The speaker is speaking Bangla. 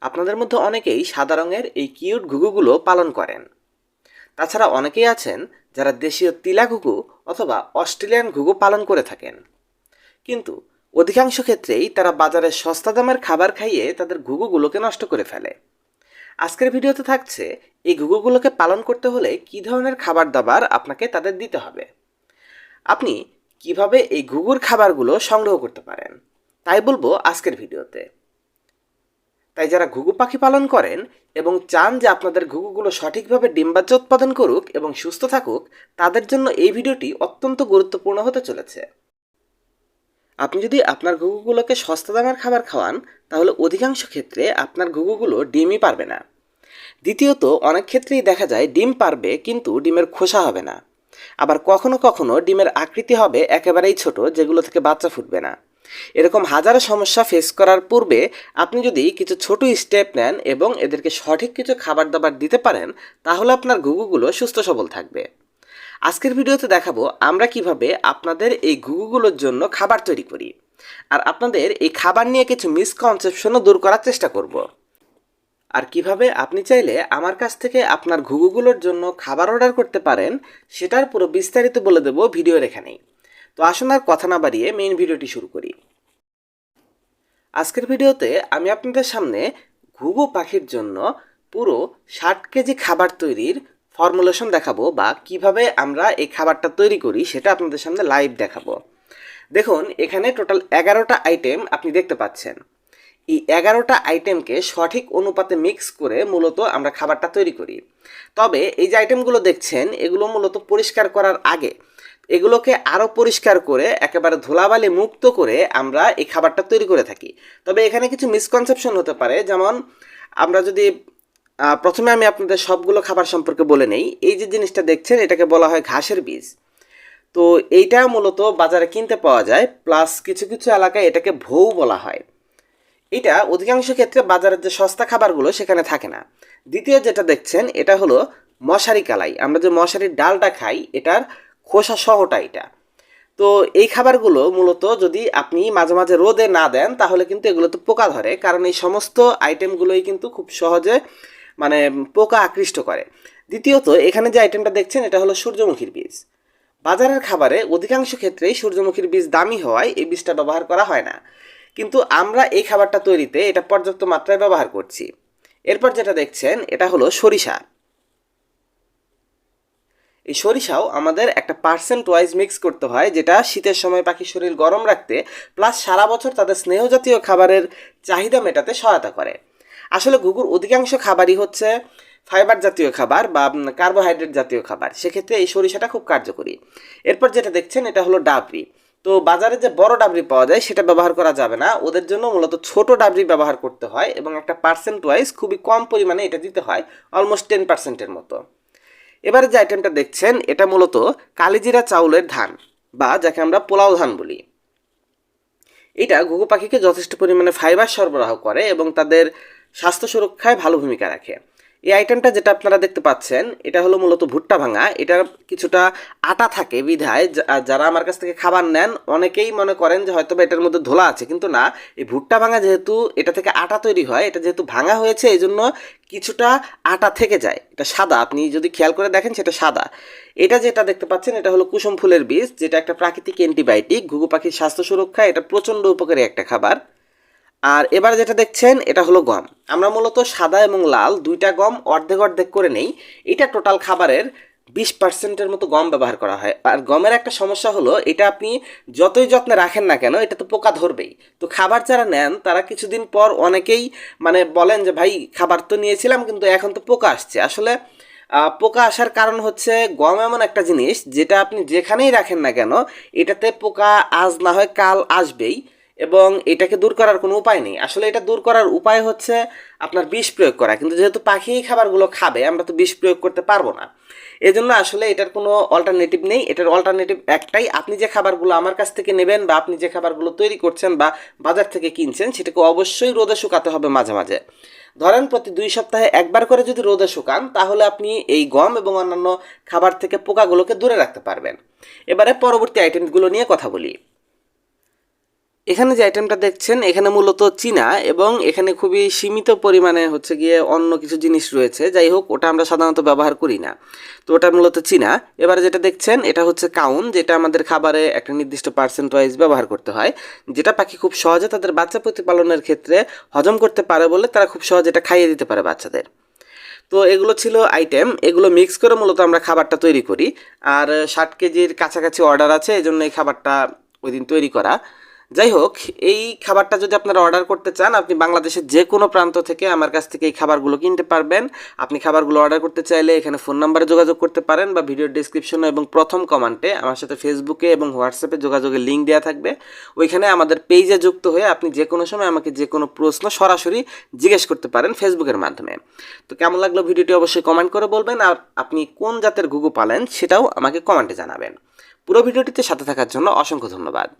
আপনাদের মধ্যে অনেকেই সাদা রঙের এই কিউট ঘুঘুগুলো পালন করেন। তাছাড়া অনেকেই আছেন যারা দেশীয় তিলা ঘুঘু অথবা অস্ট্রেলিয়ান ঘুঘু পালন করে থাকেন। কিন্তু অধিকাংশ ক্ষেত্রেই তারা বাজারে সস্তা দামের খাবার খাইয়ে তাদের ঘুঘুগুলোকে নষ্ট করে ফেলে। আজকের ভিডিওতে থাকছে এই ঘুঘুগুলোকে পালন করতে হলে কী ধরনের খাবার দাবার আপনাকে তাদের দিতে হবে। আপনি কীভাবে এই ঘুঘুর খাবারগুলো সংগ্রহ করতে পারেন? তাই বলব আজকের ভিডিওতে। তাই যারা ঘুঘু পাখি পালন করেন এবং চান যে আপনাদের ঘুঘুগুলো সঠিকভাবে ডিম্বাচ্য উৎপাদন করুক এবং সুস্থ থাকুক, তাদের জন্য এই ভিডিওটি অত্যন্ত গুরুত্বপূর্ণ হতে চলেছে। আপনি যদি আপনার ঘুঘুগুলোকে সস্তা দামের খাবার খাওয়ান, তাহলে অধিকাংশ ক্ষেত্রে আপনার ঘুঘুগুলো ডিমই পারবে না। দ্বিতীয়ত, অনেক ক্ষেত্রেই দেখা যায় ডিম পারবে কিন্তু ডিমের খোসা হবে না। আবার কখনো কখনো ডিমের আকৃতি হবে একেবারেই ছোট, যেগুলো থেকে বাচ্চা ফুটবে না। এরকম হাজারো সমস্যা ফেস করার পূর্বে আপনি যদি কিছু ছোট স্টেপ নেন এবং এদেরকে সঠিক কিছু খাবার দাবার দিতে পারেন, তাহলে আপনার ঘুঘুগুলো সুস্থ সবল থাকবে। আজকের ভিডিওতে দেখাবো আমরা কীভাবে আপনাদের এই ঘুঘুগুলোর জন্য খাবার তৈরি করি আর আপনাদের এই খাবার নিয়ে কিছু মিসকনসেপশনও দূর করার চেষ্টা করব। আর কীভাবে আপনি চাইলে আমার কাছ থেকে আপনার ঘুঘুগুলোর জন্য খাবার অর্ডার করতে পারেন, সেটার পুরো বিস্তারিত বলে দেবো ভিডিওর এখানেই। তো আসুন আর কথা না বাড়িয়ে মেইন ভিডিওটি শুরু করি। আজকের ভিডিওতে আমি আপনাদের সামনে ঘুঘু পাখির জন্য পুরো ষাট কেজি খাবার তৈরির ফর্মুলেশন দেখাবো বা কীভাবে আমরা এই খাবারটা তৈরি করি সেটা আপনাদের সামনে লাইভ দেখাবো। দেখুন, এখানে টোটাল এগারোটা আইটেম আপনি দেখতে পাচ্ছেন। এই এগারোটা আইটেমকে সঠিক অনুপাতে মিক্স করে মূলত আমরা খাবারটা তৈরি করি। তবে এই যে আইটেমগুলো দেখছেন, এগুলো মূলত পরিষ্কার করার আগে এগুলোকে আরও পরিষ্কার করে, একেবারে ধুলাবালি মুক্ত করে আমরা এই খাবারটা তৈরি করে থাকি। তবে এখানে কিছু মিসকনসেপশন হতে পারে, যেমন আমরা যদি প্রথমে আমি আপনাদের সবগুলো খাবার সম্পর্কে বলে নেই। এই যে জিনিসটা দেখছেন, এটাকে বলা হয় ঘাসের বীজ। তো এইটা মূলত বাজারে কিনতে পাওয়া যায় প্লাস কিছু কিছু এলাকায় এটাকে ভৌ বলা হয়। এটা অধিকাংশ ক্ষেত্রে বাজারের যে সস্তা খাবারগুলো সেখানে থাকে না। দ্বিতীয় যেটা দেখছেন, এটা হলো মশারি কালাই। আমরা যে মশারির ডালটা খাই, এটার খোসা সহটা এটা। তো এই খাবারগুলো মূলত যদি আপনি মাঝে মাঝে রোদে না দেন, তাহলে কিন্তু এগুলোতে পোকা ধরে। কারণ এই সমস্ত আইটেমগুলোই কিন্তু খুব সহজে মানে পোকা আকৃষ্ট করে। দ্বিতীয়ত, এখানে যে আইটেমটা দেখছেন, এটা হলো সূর্যমুখীর বীজ। বাজারের খাবারে অধিকাংশ ক্ষেত্রেই সূর্যমুখীর বীজ দামি হওয়ায় এই বীজটা ব্যবহার করা হয় না। কিন্তু আমরা এই খাবারটা তৈরিতে এটা পর্যাপ্ত মাত্রায় ব্যবহার করছি। এরপর যেটা দেখছেন, এটা হলো সরিষা। এই সরিষাও আমাদের একটা পার্সেন্ট ওয়াইজ মিক্স করতে হয়, যেটা শীতের সময় পাখির শরীর গরম রাখতে প্লাস সারা বছর তাদের স্নেহ জাতীয় খাবারের চাহিদা মেটাতে সহায়তা করে। আসলে ঘুঘুর অধিকাংশ খাবারই হচ্ছে ফাইবার জাতীয় খাবার বা কার্বোহাইড্রেট জাতীয় খাবার। সেক্ষেত্রে এই সরিষাটা খুব কার্যকরী। এরপর যেটা দেখছেন, এটা হলো ডাবরি। তো বাজারে যে বড় ডাবরি পাওয়া যায়, সেটা ব্যবহার করা যাবে না। ওদের জন্য মূলত ছোট ডাবরি ব্যবহার করতে হয় এবং একটা পার্সেন্ট ওয়াইজ খুবই কম পরিমাণে এটা দিতে হয় অলমোস্ট টেন পার্সেন্টের মতো। এবারে যে আইটেমটা দেখছেন, এটা মূলত কালিজিরা চাউলের ধান বা যাকে আমরা পোলাও ধান বলি। এটা ঘুঘু পাখিকে যথেষ্ট পরিমাণে ফাইবার সরবরাহ করে এবং তাদের স্বাস্থ্য সুরক্ষায় ভালো ভূমিকা রাখে। এই আইটেমটা যেটা আপনারা দেখতে পাচ্ছেন, এটা হলো মূলত ভুট্টা ভাঙা। এটার কিছুটা আটা থাকে বিধায় যারা আমার কাছ থেকে খাবার নেন, অনেকেই মনে করেন যে হয়তো এটার মধ্যে ধোলা আছে, কিন্তু না। এই ভুট্টা ভাঙা যেহেতু এটা থেকে আটা তৈরি হয়, এটা যেহেতু ভাঙা হয়েছে এই জন্য কিছুটা আটা থেকে যায়। এটা সাদা, আপনি যদি খেয়াল করে দেখেন সেটা সাদা। এটা যেটা দেখতে পাচ্ছেন, এটা হলো কুসুম ফুলের বীজ, যেটা একটা প্রাকৃতিক অ্যান্টিবায়োটিক, ঘুঘু পাখির স্বাস্থ্য সুরক্ষা এটা প্রচণ্ড উপকারী একটা খাবার। আর এবার যেটা দেখছেন, এটা হলো গম। আমরা মূলত সাদা এবং লাল, দুইটা গম অর্ধেক অর্ধেক করে নেই। এটা টোটাল খাবারের বিশ পার্সেন্টের মতো গম ব্যবহার করা হয়। আর গমের একটা সমস্যা হলো, এটা আপনি যতই যত্নে রাখেন না কেন এটা তো পোকা ধরবেই। তো খাবার যারা নেন, তারা কিছুদিন পর অনেকেই মানে বলেন যে, ভাই, খাবার তো নিয়েছিলাম, কিন্তু এখন তো পোকা আসছে। আসলে পোকা আসার কারণ হচ্ছে গম এমন একটা জিনিস, যেটা আপনি যেখানেই রাখেন না কেন, এটাতে পোকা আজ না হয় কাল আসবেই। এবং এটাকে দূর করার কোনো উপায় নেই। আসলে এটা দূর করার উপায় হচ্ছে আপনার বিষ প্রয়োগ করা। কিন্তু যেহেতু পাখি এই খাবারগুলো খাবে, আমরা তো বিষ প্রয়োগ করতে পারব না। এজন্য আসলে এটার কোনো অল্টারনেটিভ নেই। এটার অল্টারনেটিভ একটাই, আপনি যে খাবারগুলো আমার কাছ থেকে নেবেন বা আপনি যে খাবারগুলো তৈরি করছেন বা বাজার থেকে কিনছেন, সেটাকে অবশ্যই রোদে শুকাতে হবে মাঝে মাঝে। ধরেন প্রতি দুই সপ্তাহে একবার করে যদি রোদে শুকান, তাহলে আপনি এই গম এবং অন্যান্য খাবার থেকে পোকাগুলোকে দূরে রাখতে পারবেন। এবারে পরবর্তী আইটেমগুলো নিয়ে কথা বলি। এখানে যে আইটেমটা দেখছেন, এখানে মূলত চীনা এবং এখানে খুবই সীমিত পরিমাণে হচ্ছে গিয়ে অন্য কিছু জিনিস রয়েছে। যাই হোক, ওটা আমরা সাধারণত ব্যবহার করি না। তো ওটা মূলত চীনা। এবারে যেটা দেখছেন, এটা হচ্ছে কাউন, যেটা আমাদের খাবারে একটা নির্দিষ্ট পার্সেন্ট ওয়াইজ ব্যবহার করতে হয়, যেটা পাখি খুব সহজে তাদের বাচ্চা প্রতিপালনের ক্ষেত্রে হজম করতে পারে বলে তারা খুব সহজে এটা খাইয়ে দিতে পারে বাচ্চাদের। তো এগুলো ছিল আইটেম এগুলো মিক্স করে মূলত আমরা খাবারটা তৈরি করি। আর ষাট কেজির কাছাকাছি অর্ডার আছে এই জন্য এই খাবারটা ওই দিন তৈরি করা। যাই হোক এই খাবারটা যদি আপনারা অর্ডার করতে চান, আপনি বাংলাদেশের যে কোনো প্রান্ত থেকে আমার কাছ থেকে এই খাবারগুলো কিনতে পারবেন। আপনি খাবারগুলো অর্ডার করতে চাইলে এখানে ফোন নাম্বারে যোগাযোগ করতে পারেন বা ভিডিওর ডিসক্রিপশনে এবং প্রথম কমান্টে আমার সাথে ফেসবুকে এবং হোয়াটসঅ্যাপে যোগাযোগের লিঙ্ক দেওয়া থাকবে। ওইখানে আমাদের পেজে যুক্ত হয়ে আপনি যে কোনো সময় আমাকে যে কোনো প্রশ্ন সরাসরি জিজ্ঞেস করতে পারেন ফেসবুকের মাধ্যমে। তো কেমন লাগল ভিডিওটি অবশ্যই কমেন্ট করে বলবেন আর আপনি কোন জাতের ঘুঘু পালেন সেটাও আমাকে কমেন্টে জানাবেন। পুরো ভিডিওটিতে সাথে থাকার জন্য অসংখ্য ধন্যবাদ।